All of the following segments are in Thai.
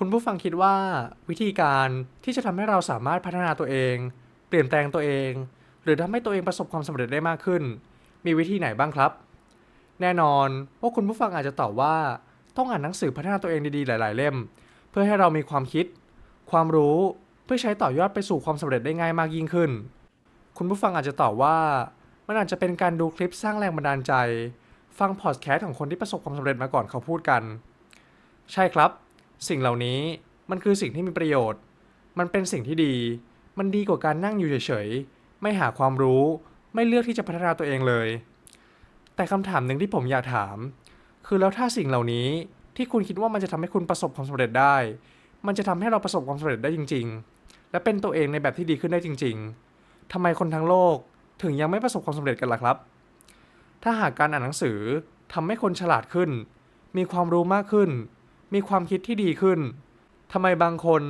คุณผู้ฟังคิดว่าวิธีการที่จะทำให้เราสามารถพัฒนาตัวเอง เปลี่ยนแปลงตัวเอง หรือทำให้ตัวเองประสบความสำเร็จได้มากขึ้น มีวิธีไหนบ้างครับ แน่นอนว่าคุณผู้ฟังอาจจะตอบว่าต้องอ่านหนังสือพัฒนาตัวเองดีๆหลาย ๆ เล่ม เพื่อให้เรามีความคิด ความรู้เพื่อใช้ต่อยอดไปสู่ความสำเร็จได้ง่ายมากยิ่งขึ้น คุณผู้ฟังอาจจะตอบว่ามันอาจจะเป็นการดูคลิปสร้างแรงบันดาลใจ ฟังพอดแคสต์ของคนที่ประสบความสำเร็จมาก่อนเขาพูดกัน ใช่ครับ สิ่งเหล่านี้มันคือสิ่งที่มีประโยชน์ มันเป็นสิ่งที่ดี มันดีกว่าการนั่งอยู่เฉยๆ ไม่หาความรู้ ไม่เลือกที่จะพัฒนาตัวเองเลย แต่คำถามหนึ่งที่ผมอยากถาม คือแล้วถ้าสิ่งเหล่านี้ที่คุณคิดว่ามันจะทำให้คุณประสบความสำเร็จได้ มันจะทำให้เราประสบความสำเร็จได้จริง ๆ และเป็นตัวเองในแบบที่ดีขึ้นได้จริง ๆทำไมคนทั้งโลกถึงยังไม่ประสบความสำเร็จกันล่ะครับ ถ้าหากการอ่านหนังสือทำให้คนฉลาดขึ้น มีความรู้มากขึ้น มีความคิดที่ดีขึ้นทำไมบางคน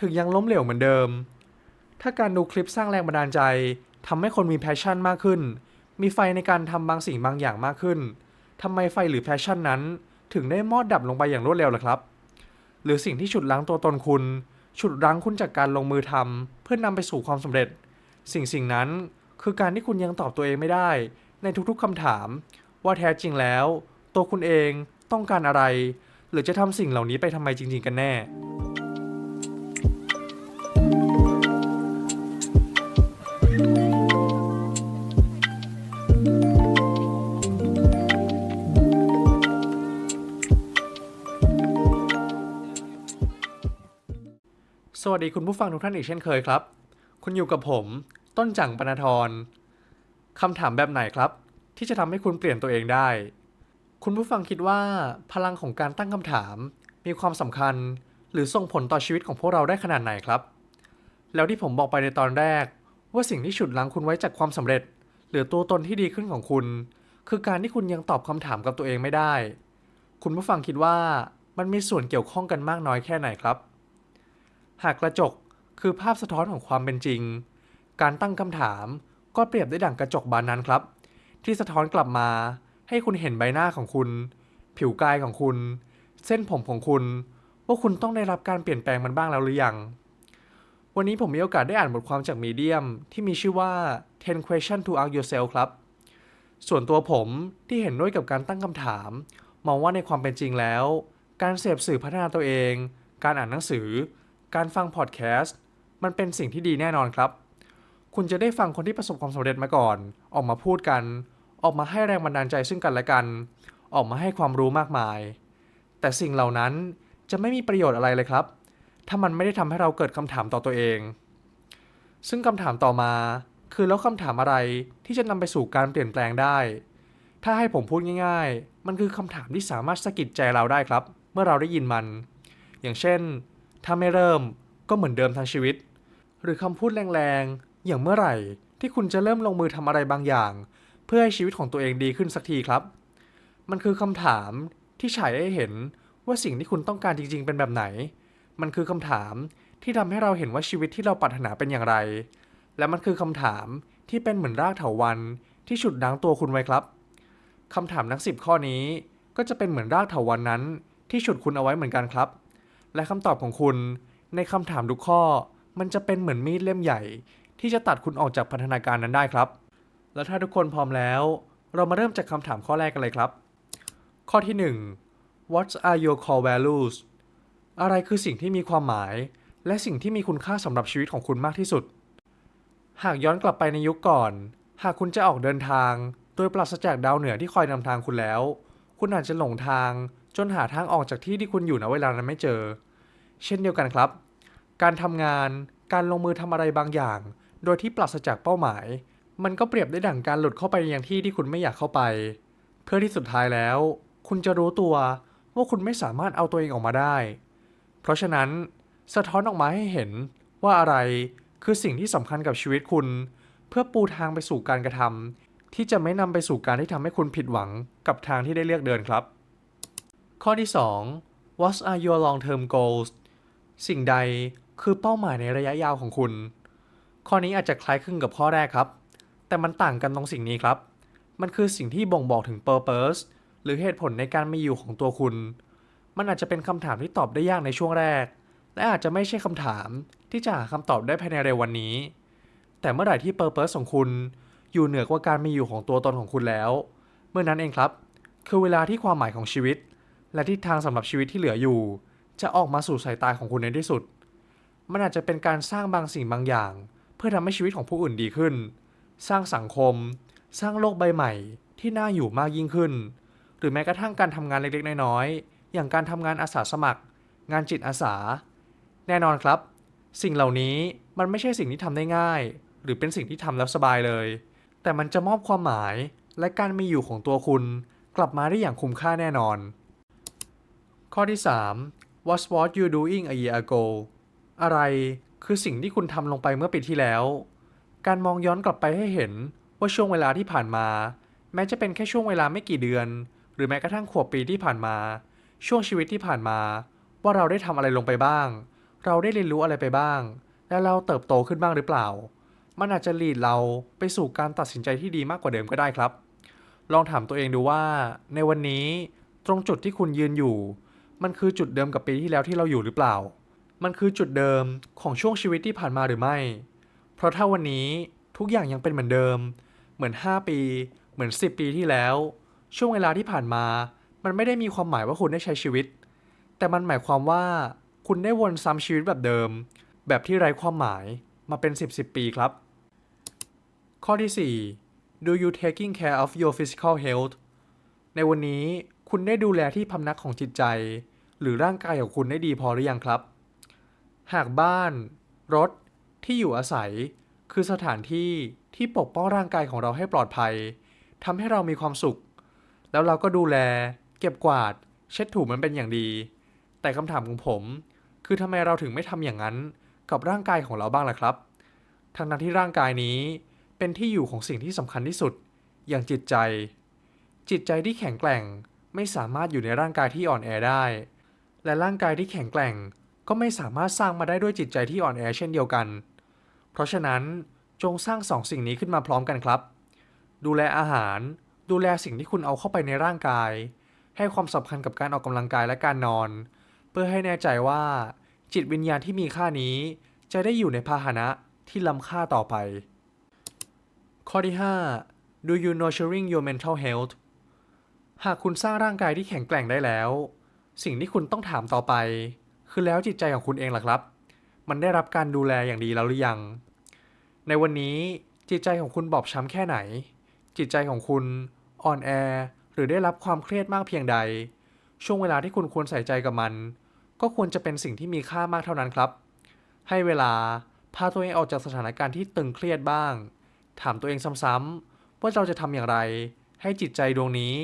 ถึงยังล้มเหลวเหมือนเดิม ถ้าการดูคลิปสร้างแรงบันดาลใจทำให้คนมีแพชชั่นมากขึ้น มีไฟในการทำบางสิ่งบางอย่างมากขึ้นทำไมไฟหรือแพชชั่นนั้น ถึงได้มอดดับลงไปอย่างรวดเร็วล่ะครับ หรือสิ่งที่ฉุดรั้งตัวตนคุณ ฉุดรั้งคุณจากการลงมือทำเพื่อนำไปสู่ความสำเร็จ สิ่งสิ่งนั้นคือการที่คุณยังตอบตัวเองไม่ได้ ในทุกๆคำถาม ว่าแท้จริงแล้ว ตัวคุณเองต้องการอะไร หรือจะทำสิ่งเหล่านี้ไปทำไมจริง ๆ กันแน่ สวัสดีคุณผู้ฟังทุกท่านอีกเช่นเคยครับ คุณอยู่กับผม ต้นจังปนทรคำถามแบบไหนครับ ที่จะทำให้คุณเปลี่ยนตัวเองได้ คุณผู้ฟังคิดว่าพลังของการตั้งคำถาม มีความสำคัญ หรือส่งผลต่อชีวิตของพวกเราได้ขนาดไหนครับ แล้วที่ผมบอกไปในตอนแรก ว่าสิ่งที่ฉุดรั้งคุณไว้จากความสำเร็จ หรือตัวตนที่ดีขึ้นของคุณ คือการที่คุณยังตอบคำถามกับตัวเองไม่ได้ คุณผู้ฟังคิดว่ามันมีส่วนเกี่ยวข้องกันมากน้อยแค่ไหนครับ หากกระจกคือภาพสะท้อนของความเป็นจริง การตั้งคำถามก็เปรียบได้ดั่งกระจกบานนั้นครับ ที่สะท้อนกลับมา ให้คุณเห็นใบหน้าของคุณ ผิวกายของคุณ เส้นผมของคุณ ว่าคุณต้องได้รับการเปลี่ยนแปลงมันบ้างแล้วหรือยัง วันนี้ผมมีโอกาสได้อ่านบทความจากมีเดียมที่มีชื่อว่า 10 question to ask yourself ครับ ส่วนตัวผมที่เห็นด้วยกับการตั้งคำถาม มองว่าในความเป็นจริงแล้ว การเสพสื่อพัฒนาตัวเอง การอ่านหนังสือ การฟังพอดแคสต์มันเป็นสิ่งที่ดีแน่นอนครับ คุณจะได้ฟังคนที่ประสบความสำเร็จมาก่อน ออกมาพูดกัน ออกมาให้แรงบันดาลใจซึ่งกันและกัน ออกมาให้ความรู้มากมาย แต่สิ่งเหล่านั้นจะไม่มีประโยชน์อะไรเลยครับ ถ้ามันไม่ได้ทำให้เราเกิดคำถามต่อตัวเอง ซึ่งคำถามต่อมา คือแล้วคำถามอะไรที่จะนำไปสู่การเปลี่ยนแปลงได้ ถ้าให้ผมพูดง่ายๆ มันคือคำถามที่สามารถสะกิดใจเราได้ครับ เมื่อเราได้ยินมัน อย่างเช่น ถ้าไม่เริ่มก็เหมือนเดิมทั้งชีวิต หรือคำพูดแรงๆ อย่างเมื่อไหร่ที่คุณจะเริ่มลงมือทำอะไรบางอย่าง เพื่อให้ชีวิตของตัวเองดีขึ้นสักทีครับ มันคือคำถามที่ฉายให้เห็นว่าสิ่งที่คุณต้องการจริง ๆ เป็นแบบไหน มันคือคำถามที่ทำให้เราเห็นว่าชีวิตที่เราปรารถนาเป็นอย่างไร และมันคือคำถามที่เป็นเหมือนรากเถาวันที่ฉุดรั้งตัวคุณไว้ครับคำถามทั้งสิบข้อนี้ ก็จะเป็นเหมือนรากเถาวันนั้น ที่ฉุดคุณเอาไว้เหมือนกันครับ และคำตอบของคุณในคำถามทุกข้อ มันจะเป็นเหมือนมีดเล่มใหญ่ ที่จะตัดคุณออกจากพันธนาการนั้นได้ครับ แล้วถ้าทุกคนพร้อมแล้ว เรามาเริ่มจากคำถามข้อแรกกันเลยครับ ข้อที่ 1 What are your core values อะไรคือสิ่งที่มีความหมาย และสิ่งที่มีคุณค่าสำหรับชีวิตของคุณมากที่สุด หากย้อนกลับไปในยุคก่อน หากคุณจะออกเดินทาง โดยปราศจากดาวเหนือที่คอยนำทางคุณแล้ว คุณอาจจะหลงทาง จนหาทางออกจากที่ที่คุณอยู่ณเวลานั้นไม่เจอ เช่นเดียวกันครับ การทำงาน การลงมือทำอะไรบางอย่าง โดยที่ปราศจากเป้าหมาย มันก็เปรียบได้ดั่งการหลุดเข้าไปยังที่ที่คุณไม่อยากเข้าไป เพื่อที่สุดท้ายแล้ว คุณจะรู้ตัวว่าคุณไม่สามารถเอาตัวเองออกมาได้ เพราะฉะนั้นสะท้อนออกมาให้เห็นว่าอะไรคือสิ่งที่สำคัญกับชีวิตคุณ เพื่อปูทางไปสู่การกระทำที่จะไม่นำไปสู่การที่ทำให้คุณผิดหวังกับทางที่ได้เลือกเดินครับ ข้อที่ 2 What are your long term goals สิ่งใดคือเป้าหมายในระยะยาวของคุณ ข้อนี้อาจจะคล้ายคลึงกับข้อแรกครับ แต่มันต่างกันตรงสิ่งนี้ครับ มันคือสิ่งที่บ่งบอกถึง purpose หรือเหตุผลในการมีอยู่ของตัวคุณ มันอาจจะเป็นคำถามที่ตอบได้ยากในช่วงแรก และอาจจะไม่ใช่คำถามที่จะหาคำตอบได้ภายในเร็ววันนี้ แต่เมื่อไหร่ที่เปอร์เ s สของคุณ อยู่เหนือกว่าการมีอยู่ของตัวตนของคุณแล้ว เมื่อนั้นเองครับ คือเวลาที่ความหมายของชีวิต และทิศทางสำหรับชีวิตที่เหลืออยู่ จะออกมาสู่สายตาของคุณในที่สุด มันอาจจะเป็นการสร้างบางสิ่งบางอย่าง เพื่อทำให้ชีวิตของผู้อื่นดีขึ้น สร้างสังคม สร้างโลกใบใหม่ ที่น่าอยู่มากยิ่งขึ้น หรือแม้กระทั่งการทำงานเล็กๆ น้อยๆ อย่างการทำงานอาสาสมัคร งานจิตอาสา แน่นอนครับ สิ่งเหล่านี้มันไม่ใช่สิ่งที่ทำได้ง่าย หรือเป็นสิ่งที่ทำแล้วสบายเลย แต่มันจะมอบความหมายและการมีอยู่ของตัวคุณ กลับมาได้อย่างคุ้มค่าแน่นอน ข้อที่ 3 What's what you doing a year ago อะไรคือสิ่งที่คุณทำลงไปเมื่อปีที่แล้ว การมองย้อนกลับไปให้เห็นว่าช่วงเวลาที่ผ่านมา แม้จะเป็นแค่ช่วงเวลาไม่กี่เดือน หรือแม้กระทั่งขวบปีที่ผ่านมา ช่วงชีวิตที่ผ่านมา ว่าเราได้ทำอะไรลงไปบ้าง เราได้เรียนรู้อะไรไปบ้าง และเราเติบโตขึ้นบ้างหรือเปล่า มันอาจจะลีดเราไปสู่การตัดสินใจที่ดีมากกว่าเดิมก็ได้ครับ ลองถามตัวเองดูว่า ในวันนี้ตรงจุดที่คุณยืนอยู่ มันคือจุดเดิมกับปีที่แล้วที่เราอยู่หรือเปล่า มันคือจุดเดิมของช่วงชีวิตที่ผ่านมาหรือไม่ เพราะถ้าวันนี้ทุกอย่างยังเป็นเหมือนเดิม เหมือน 5 ปี เหมือน 10 ปีที่แล้ว ช่วงเวลาที่ผ่านมา มันไม่ได้มีความหมายว่าคุณได้ใช้ชีวิต แต่มันหมายความว่าคุณได้วนซ้ำชีวิตแบบเดิม แบบที่ไร้ความหมายมาเป็น 10 10 ปีครับ ข้อที่ 4 Do you taking care of your physical health ในวันนี้คุณได้ดูแลที่พำนักของจิตใจ หรือร่างกายของคุณได้ดีพอหรือยังครับ หากบ้าน รถ ที่อยู่อาศัย คือสถานที่ที่ปกป้องร่างกายของเราให้ปลอดภัยทำให้เรามีความสุข แล้วเราก็ดูแล เก็บกวาด เช็ดถูมันเป็นอย่างดี แต่คำถามของผม คือทำไมเราถึงไม่ทำอย่างนั้นกับร่างกายของเราบ้างล่ะครับ ทั้งนั้นที่ร่างกายนี้เป็นที่อยู่ของสิ่งที่สำคัญที่สุด อย่างจิตใจ จิตใจที่แข็งแกร่งไม่สามารถอยู่ในร่างกายที่อ่อนแอได้ และร่างกายที่แข็งแกร่งก็ไม่สามารถสร้างมาได้ด้วยจิตใจที่อ่อนแอเช่นเดียวกัน เพราะฉะนั้นจงสร้างสองสิ่งนี้ขึ้นมาพร้อมกันครับ ดูแลอาหาร ดูแลสิ่งที่คุณเอาเข้าไปในร่างกาย ให้ความสำคัญกับการออกกำลังกายและการนอน เพื่อให้แน่ใจว่า จิตวิญญาณที่มีค่านี้ จะได้อยู่ในพาหนะที่ล้ำค่าต่อไป ข้อที่ 5 Do you nurturing your mental health หากคุณสร้างร่างกายที่แข็งแกร่งได้แล้ว สิ่งที่คุณต้องถามต่อไป คือแล้วจิตใจของคุณเองล่ะครับ มันได้รับการดูแลอย่างดีแล้วหรือยัง ในวันนี้จิตใจของคุณบอบช้ำแค่ไหน จิตใจของคุณอ่อนแอหรือได้รับความเครียดมากเพียงใด ช่วงเวลาที่คุณควรใส่ใจกับมัน ก็ควรจะเป็นสิ่งที่มีค่ามากเท่านั้นครับ ให้เวลาพาตัวเองออกจากสถานการณ์ที่ตึงเครียดบ้าง ถามตัวเองซ้ำๆว่าเราจะทำอย่างไร ให้จิตใจดวงนี้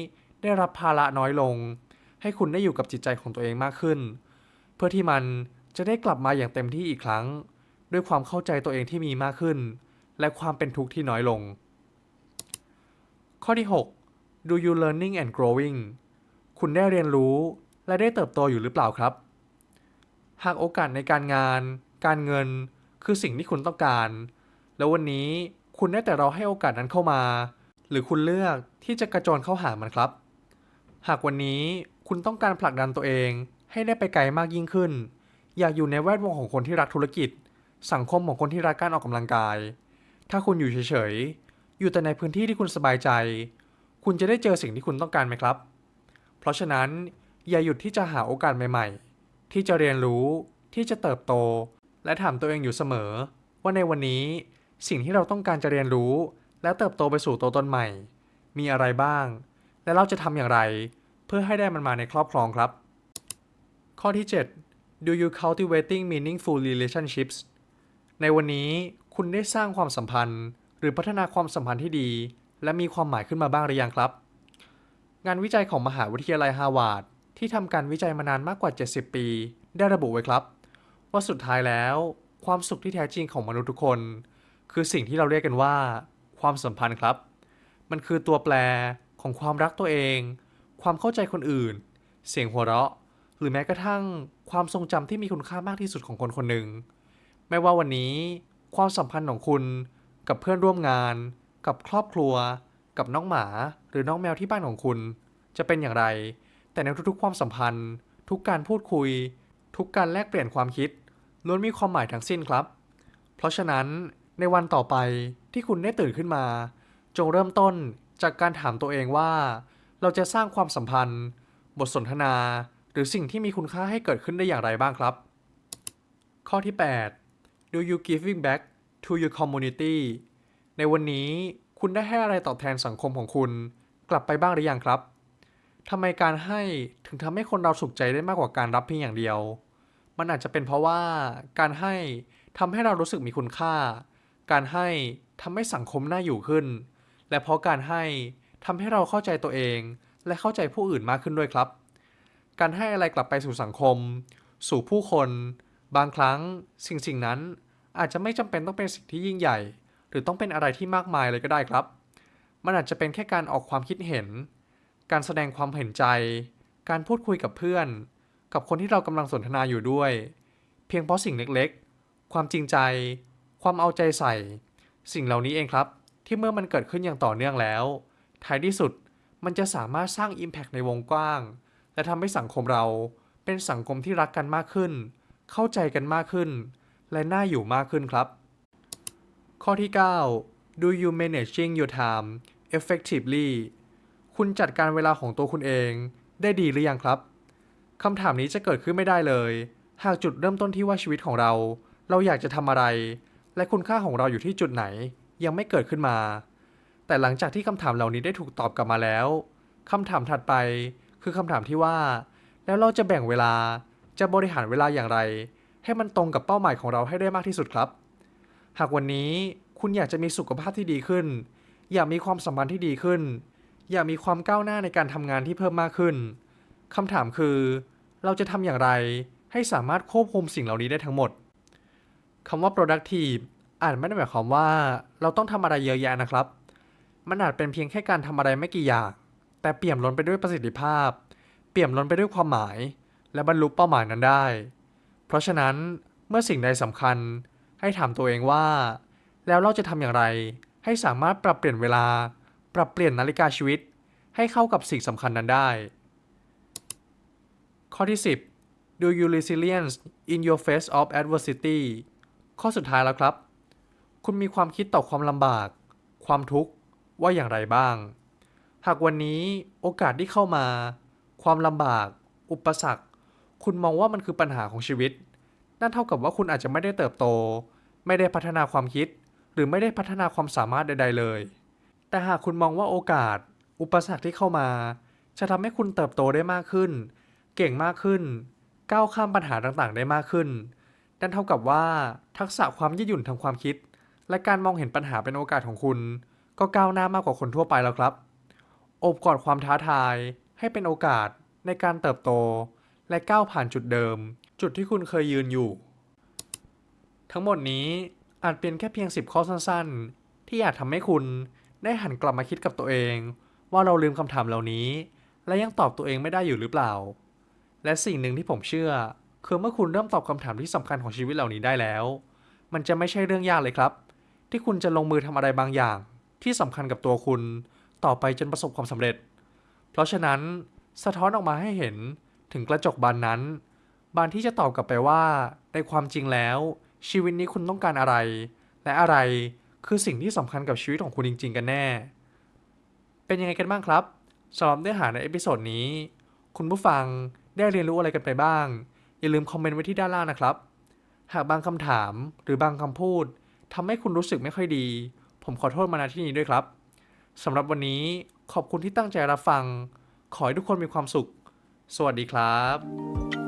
ได้รับภาระน้อยลง ให้คุณได้อยู่กับจิตใจของตัวเองมากขึ้น เพื่อที่มัน จะได้กลับมาอย่างเต็มที่อีกครั้ง ด้วยความเข้าใจตัวเองที่มีมากขึ้น และความเป็นทุกข์ที่น้อยลง ข้อที่ 6 Do you learning and growing คุณได้เรียนรู้และได้เติบโตอยู่หรือเปล่าครับ หากโอกาสในการงาน การเงิน คือสิ่งที่คุณต้องการ แล้ววันนี้คุณได้แต่เราให้โอกาสนั้นเข้ามา หรือคุณเลือกที่จะกระโจนเข้าหามันครับ หากวันนี้คุณต้องการผลักดันตัวเองให้ได้ไปไกลมากยิ่งขึ้น อยากอยู่ในแวดวงของคนที่รักธุรกิจ สังคมของคนที่รักการออกกำลังกาย ถ้าคุณอยู่เฉยๆ อยู่แต่ในพื้นที่ที่คุณสบายใจ คุณจะได้เจอสิ่งที่คุณต้องการไหมครับ เพราะฉะนั้นอย่าหยุดที่จะหาโอกาสใหม่ๆ ที่จะเรียนรู้ที่จะเติบโต และถามตัวเองอยู่เสมอ ว่าในวันนี้สิ่งที่เราต้องการจะเรียนรู้ และเติบโตไปสู่ตัวตนใหม่ มีอะไรบ้าง และเราจะทำอย่างไร เพื่อให้ได้มันมาในครอบครองครับ ข้อที่ 7 Do you cultivating meaningful relationships ในวันนี้คุณได้สร้างความสัมพันธ์ หรือพัฒนาความสัมพันธ์ที่ดี และมีความหมายขึ้นมาบ้างหรือยังครับ งานวิจัยของมหาวิทยาลัยฮาวาดที่ทำการวิจัยมานานมากกว่า 70 ปี ได้ระบุไว้ครับ ว่าสุดท้ายแล้ว ความสุขที่แท้จริงของมนุษย์ทุกคน คือสิ่งที่เราเรียกกันว่า ความสัมพันธ์ครับ มันคือตัวแปรของความรักตัวเอง ความเข้าใจคนอื่น เสียงหัวเราะ หรือแม้กระทั่งความทรงจำที่มีคุณค่ามากที่สุดของคนคนหนึ่งไม่ว่าวันนี้ความสัมพันธ์ของคุณกับเพื่อนร่วมงาน กับครอบครัว กับน้องหมา หรือน้องแมวที่บ้านของคุณ จะเป็นอย่างไร แต่ในทุกๆ ความสัมพันธ์ ทุกการพูดคุย ทุกการแลกเปลี่ยนความคิดล้วนมีความหมายทั้งสิ้นครับ เพราะฉะนั้นในวันต่อไปที่คุณได้ตื่นขึ้นมา จงเริ่มต้นจากการถามตัวเองว่า เราจะสร้างความสัมพันธ์ บทสนทนา หรือสิ่งที่มีคุณค่าให้เกิดขึ้นได้อย่างไรบ้างครับ ข้อที่ 8 Do you giving back to your community ในวันนี้คุณได้ให้อะไรตอบแทนสังคมของคุณ กลับไปบ้างหรือยังครับทำไมการให้ถึงทำให้คนเราสุขใจได้มากกว่าการรับเพียงอย่างเดียว มันอาจจะเป็นเพราะว่าการให้ทำให้เรารู้สึกมีคุณค่า การให้ทำให้สังคมน่าอยู่ขึ้น และเพราะการให้ทำให้เราเข้าใจตัวเอง และเข้าใจผู้อื่นมากขึ้นด้วยครับ การให้อะไรกลับไปสู่สังคม สู่ผู้คน บางครั้งสิ่งสิ่งนั้น อาจจะไม่จำเป็นต้องเป็นสิ่งที่ยิ่งใหญ่ หรือต้องเป็นอะไรที่มากมายเลยก็ได้ครับ มันอาจจะเป็นแค่การออกความคิดเห็น การแสดงความเห็นใจ การพูดคุยกับเพื่อน กับคนที่เรากำลังสนทนาอยู่ด้วย เพียงเพราะสิ่งเล็กๆ ความจริงใจ ความเอาใจใส่ สิ่งเหล่านี้เองครับ ที่เมื่อมันเกิดขึ้นอย่างต่อเนื่องแล้วท้ายที่สุดมันจะสามารถสร้าง Impact ในวงกว้าง และทำให้สังคมเราเป็นสังคมที่รักกันมากขึ้น เข้าใจกันมากขึ้น และน่าอยู่มากขึ้นครับ ข้อที่ 9 Do you managing your time effectively คุณจัดการเวลาของตัวคุณเองได้ดีหรือยังครับคำถามนี้จะเกิดขึ้นไม่ได้เลย หากจุดเริ่มต้นที่ว่าชีวิตของเรา เราอยากจะทำอะไร และคุณค่าของเราอยู่ที่จุดไหน ยังไม่เกิดขึ้นมา แต่หลังจากที่คำถามเหล่านี้ได้ถูกตอบกลับมาแล้วคำถามถัดไป คือคำถามที่ว่า แล้วเราจะแบ่งเวลาจะบริหารเวลาอย่างไร ให้มันตรงกับเป้าหมายของเราให้ได้มากที่สุดครับ หากวันนี้คุณอยากจะมีสุขภาพที่ดีขึ้น อยากมีความสัมพันธ์ที่ดีขึ้น อยากมีความก้าวหน้าในการทำงานที่เพิ่มมากขึ้นคำถามคือ เราจะทำอย่างไรให้สามารถควบคุมสิ่งเหล่านี้ได้ทั้งหมดคำว่า productive อาจไม่ได้หมายความว่า เราต้องทำอะไรเยอะแยะนะครับ มันอาจเป็นเพียงแค่การทำอะไรไม่กี่อย่าง แต่เปี่ยมล้นไปด้วยประสิทธิภาพ เปี่ยมล้นไปด้วยความหมาย และบรรลุเป้าหมายนั้นได้ เพราะฉะนั้นเมื่อสิ่งใดสำคัญให้ถามตัวเองว่า แล้วเราจะทำอย่างไร ให้สามารถปรับเปลี่ยนเวลา ปรับเปลี่ยนนาฬิกาชีวิต ให้เข้ากับสิ่งสำคัญนั้นได้ ข้อที่ 10 Do you resilience in your face of adversity ข้อสุดท้ายแล้วครับ คุณมีความคิดต่อความลำบาก ความทุกข์ว่าอย่างไรบ้าง หากวันนี้โอกาสที่เข้ามา ความลำบาก อุปสรรค คุณมองว่ามันคือปัญหาของชีวิต นั่นเท่ากับว่าคุณอาจจะไม่ได้เติบโต ไม่ได้พัฒนาความคิด หรือไม่ได้พัฒนาความสามารถใด ๆ เลย แต่หากคุณมองว่าโอกาส อุปสรรคที่เข้ามา จะทำให้คุณเติบโตได้มากขึ้น เก่งมากขึ้น ก้าวข้ามปัญหาต่างๆ ได้มากขึ้น นั่นเท่ากับว่า ทักษะความยืดหยุ่นทางความคิด และการมองเห็นปัญหาเป็นโอกาสของคุณ ก็ก้าวหน้ามากกว่าคนทั่วไปแล้วครับ อบกอดความท้าทาย ให้เป็นโอกาสในการเติบโต และก้าวผ่านจุดเดิม จุดที่คุณเคยยืนอยู่ ทั้งหมดนี้อาจเป็นแค่เพียง 10 ข้อสั้นๆ ที่อาจทำให้คุณได้หันกลับมาคิดกับตัวเอง ว่าเราลืมคำถามเหล่านี้ และยังตอบตัวเองไม่ได้อยู่หรือเปล่า และสิ่งหนึ่งที่ผมเชื่อ คือเมื่อคุณเริ่มตอบคำถามที่สำคัญของชีวิตเหล่านี้ได้แล้ว มันจะไม่ใช่เรื่องยากเลยครับ ที่คุณจะลงมือทำอะไรบางอย่าง ที่สำคัญกับตัวคุณ ต่อไปจนประสบความสำเร็จ เพราะฉะนั้นสะท้อนออกมาให้เห็นถึงกระจกบานนั้น บานที่จะตอบกลับไปว่าในความจริงแล้ว ชีวิตนี้คุณต้องการอะไร และอะไรคือสิ่งที่สำคัญกับชีวิตของคุณจริง ๆ กันแน่ เป็นยังไงกันบ้างครับสำหรับเนื้อหาในเอพิโซดนี้ คุณผู้ฟังได้เรียนรู้อะไรกันไปบ้าง อย่าลืมคอมเมนต์ไว้ที่ด้านล่างนะครับ หากบางคำถามหรือบางคำพูดทำให้คุณรู้สึกไม่ค่อยดี ผมขอโทษมาณที่นี้ด้วยครับ สำหรับวันนี้ขอบคุณที่ตั้งใจรับฟัง ขอให้ทุกคนมีความสุข สวัสดีครับ